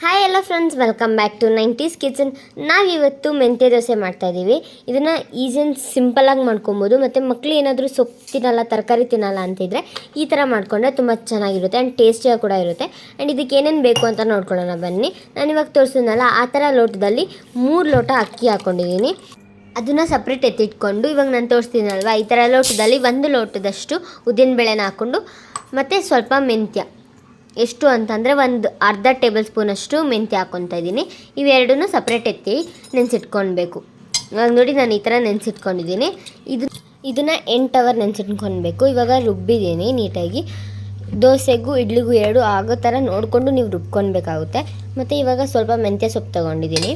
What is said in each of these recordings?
Hi ಎಲ್ಲ friends welcome back to nineties kitchen ನಾವಿವತ್ತು ಮೆಂತ್ಯ ದೋಸೆ ಮಾಡ್ತಾಯಿದ್ದೀವಿ ಇದನ್ನು ಈಸಿ ಆ್ಯಂಡ್ ಸಿಂಪಲಾಗಿ ಮಾಡ್ಕೊಬೋದು. ಮತ್ತು ಮಕ್ಕಳು ಏನಾದರೂ ಸೊಪ್ಪು ತಿನ್ನಲ್ಲ, ತರಕಾರಿ ತಿನ್ನಲ್ಲ ಅಂತಿದ್ರೆ ಈ ಥರ ಮಾಡಿಕೊಂಡ್ರೆ ತುಂಬ ಚೆನ್ನಾಗಿರುತ್ತೆ ಆ್ಯಂಡ್ ಟೇಸ್ಟಿಯಾಗಿ ಕೂಡ ಇರುತ್ತೆ. ಆ್ಯಂಡ್ ಇದಕ್ಕೆ ಏನೇನು ಬೇಕು ಅಂತ ನೋಡ್ಕೊಳ್ಳೋಣ. ಬನ್ನಿ. ನಾನು ಇವಾಗ ತೋರಿಸಿದ್ನಲ್ಲ, ಆ ಥರ ಲೋಟದಲ್ಲಿ ಮೂರು ಲೋಟ ಅಕ್ಕಿ ಹಾಕ್ಕೊಂಡಿದ್ದೀನಿ ಅದನ್ನು ಸಪ್ರೇಟ್ ಎತ್ತಿಟ್ಕೊಂಡು, ಇವಾಗ ನಾನು ತೋರಿಸ್ತೀನಲ್ವ ಈ ಥರ ಲೋಟದಲ್ಲಿ ಒಂದು ಲೋಟದಷ್ಟು ಉದ್ದಿನ ಬೇಳೆನ ಹಾಕ್ಕೊಂಡು ಮತ್ತು ಸ್ವಲ್ಪ ಮೆಂತ್ಯ. ಎಷ್ಟು ಅಂತಂದರೆ ಒಂದು ಅರ್ಧ ಟೇಬಲ್ ಸ್ಪೂನಷ್ಟು ಮೆಂತ್ಯ ಹಾಕ್ಕೊತಾ ಇದ್ದೀನಿ. ಇವೆರಡೂ ಸಪ್ರೇಟ್ ಎತ್ತಿ ನೆನೆಸಿಟ್ಕೊಳ್ಬೇಕು. ಇವಾಗ ನೋಡಿ ನಾನು ಈ ಥರ ನೆನೆಸಿಟ್ಕೊಂಡಿದ್ದೀನಿ. ಇದು ಇದನ್ನು ಎಂಟು ಅವರ್ ನೆನೆಸಿಟ್ಕೊಳ್ಬೇಕು. ಇವಾಗ ರುಬ್ಬಿದ್ದೀನಿ ನೀಟಾಗಿ. ದೋಸೆಗೂ, ಇಡ್ಲಿಗೂ ಎರಡು ಆಗೋ ಥರ ನೋಡಿಕೊಂಡು ನೀವು ರುಬ್ಕೊಳ್ಬೇಕಾಗುತ್ತೆ. ಮತ್ತು ಇವಾಗ ಸ್ವಲ್ಪ ಮೆಂತ್ಯ ಸೊಪ್ಪು ತೊಗೊಂಡಿದ್ದೀನಿ.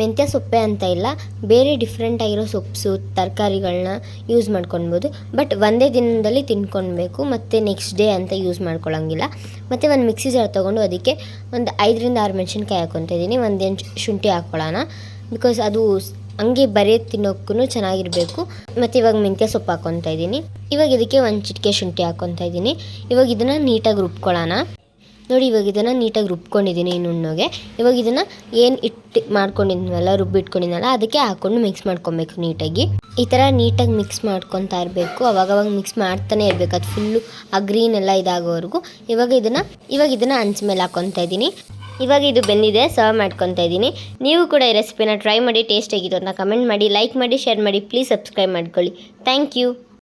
ಮೆಂತ್ಯ ಸೊಪ್ಪೆ ಅಂತ ಇಲ್ಲ, ಬೇರೆ ಡಿಫ್ರೆಂಟ್ ಆಗಿರೋ ಸೊಪ್ಪು ತರಕಾರಿಗಳನ್ನ ಯೂಸ್ ಮಾಡ್ಕೊಳ್ಬೋದು. ಬಟ್ ಒಂದೇ ದಿನದಲ್ಲಿ ತಿನ್ಕೊಳ್ಬೇಕು, ಮತ್ತು ನೆಕ್ಸ್ಟ್ ಡೇ ಅಂತ ಯೂಸ್ ಮಾಡ್ಕೊಳ್ಳೋಂಗಿಲ್ಲ ಮತ್ತು ಒಂದು ಮಿಕ್ಸಿ ಜಾರ್ ತೊಗೊಂಡು ಅದಕ್ಕೆ ಒಂದು ಐದರಿಂದ ಆರು ಮೆಣಸಿನ್ಕಾಯಿ ಹಾಕ್ಕೊತಿದ್ದೀನಿ ಒಂದೇನು ಶುಂಠಿ ಹಾಕ್ಕೊಳ್ಳೋಣ ಬಿಕಾಸ್ ಅದು ಹಂಗೆ ಬರೀ ತಿನ್ನೋಕ್ಕೂ ಚೆನ್ನಾಗಿರಬೇಕು. ಮತ್ತು ಇವಾಗ ಮೆಂತ್ಯ ಸೊಪ್ಪು ಹಾಕ್ಕೊತಾ ಇದ್ದೀನಿ. ಇವಾಗ ಇದಕ್ಕೆ ಒಂದು ಚಿಟಿಕೆ ಶುಂಠಿ ಹಾಕ್ಕೊತಾ ಇದ್ದೀನಿ. ಇವಾಗ ಇದನ್ನು ನೀಟಾಗಿ ರುಬ್ಕೊಳ್ಳೋಣ ನೋಡಿ, ಇವಾಗ ಇದನ್ನು ನೀಟಾಗಿ ರುಬ್ಕೊಂಡಿದ್ದೀನಿ ಈ ನುಣ್ಣಗೆ. ಇವಾಗ ಇದನ್ನು ಏನು ಇಟ್ಟು ಮಾಡ್ಕೊಂಡಿದ್ನಲ್ಲ, ರುಬ್ಬಿಟ್ಕೊಂಡಿದ್ನಲ್ಲ, ಅದಕ್ಕೆ ಹಾಕ್ಕೊಂಡು ಮಿಕ್ಸ್ ಮಾಡ್ಕೊಬೇಕು ನೀಟಾಗಿ. ಈ ಥರ ನೀಟಾಗಿ ಮಿಕ್ಸ್ ಮಾಡ್ಕೊತಾ ಇರಬೇಕು. ಅವಾಗವಾಗ ಮಿಕ್ಸ್ ಮಾಡ್ತಾನೆ ಇರಬೇಕು. ಅದು ಫುಲ್ಲು ಆ ಗ್ರೀನ್ ಎಲ್ಲ ಇದಾಗೋವರೆಗೂ. ಇವಾಗ ಇದನ್ನು ಇವಾಗ ಇದನ್ನು ಹಂಚ ಮೇಲೆ ಹಾಕ್ಕೊತಾ ಇದ್ದೀನಿ. ಇವಾಗ ಇದು ಬೆಂದಿದೆ ಸರ್ವ್ ಮಾಡ್ಕೊತಾ ಇದ್ದೀನಿ. ನೀವು ಕೂಡ ಈ ರೆಸಿಪಿನ ಟ್ರೈ ಮಾಡಿ ಟೇಸ್ಟ್ ಆಗಿತ್ತು ಅಂತ ಕಮೆಂಟ್ ಮಾಡಿ ಲೈಕ್ ಮಾಡಿ ಶೇರ್ ಮಾಡಿ ಪ್ಲೀಸ್ ಸಬ್ಸ್ಕ್ರೈಬ್ ಮಾಡ್ಕೊಳ್ಳಿ. Thank you